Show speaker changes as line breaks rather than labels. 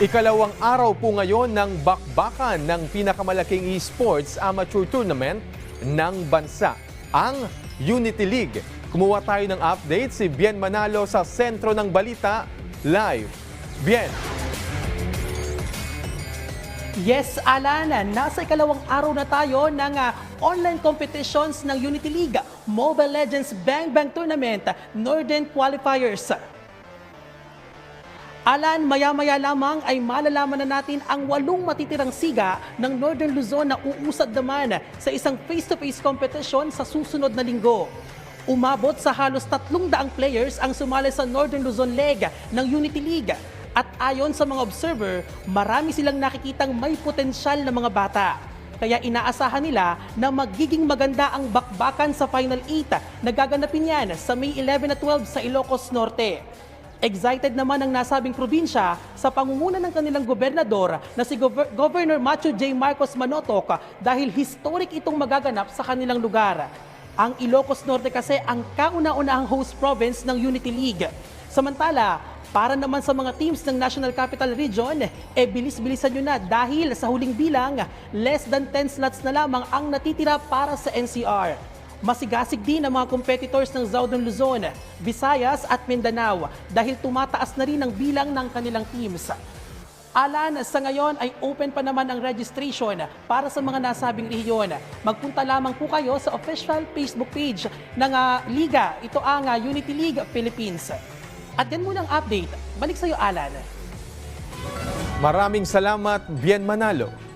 Ikalawang araw po ngayon ng bakbakan ng pinakamalaking esports amateur tournament ng bansa, ang Unity League. Kumuha tayo ng update si Bien Manalo sa sentro ng balita live. Bien,
Yes, Alan, nasa ikalawang araw na tayo ng ah, online competitions ng Unity League Mobile Legends Bang Bang Tournament Northern Qualifiers. Alan, maya-maya lamang ay malalaman na natin ang walong matitirang siga ng Northern Luzon na uusad naman sa isang face-to-face competition sa susunod na linggo. Umabot sa halos 300 players ang sumali sa Northern Luzon leg ng Unity League. At ayon sa mga observer, marami silang nakikitang may potensyal na mga bata. Kaya inaasahan nila na magiging maganda ang bakbakan sa Final 8 na gaganapin yan sa May 11 at 12 sa Ilocos Norte. Excited naman ang nasabing probinsya sa pangunguna ng kanilang gobernador na si Gover- Governor Macho J. Marcos Manotok dahil historic itong magaganap sa kanilang lugar. Ang Ilocos Norte kasi ang kauna-unahang host province ng Unity League. Samantala, para naman sa mga teams ng National Capital Region, eh bilis-bilisan nyo na dahil sa huling bilang, less than 10 slots na lamang ang natitira para sa NCR. Masigasig din ang mga competitors ng Southern Luzon, Visayas at Mindanao dahil tumataas na rin ang bilang ng kanilang teams. Alan, sa ngayon ay open pa naman ang registration para sa mga nasabing rehiyon. Magpunta lamang po kayo sa official Facebook page ng ah, Liga. Ito ang ah, Unity League Philippines. At yan muna ang update. Balik sa iyo, Alan.
maraming salamat Bien Manalo.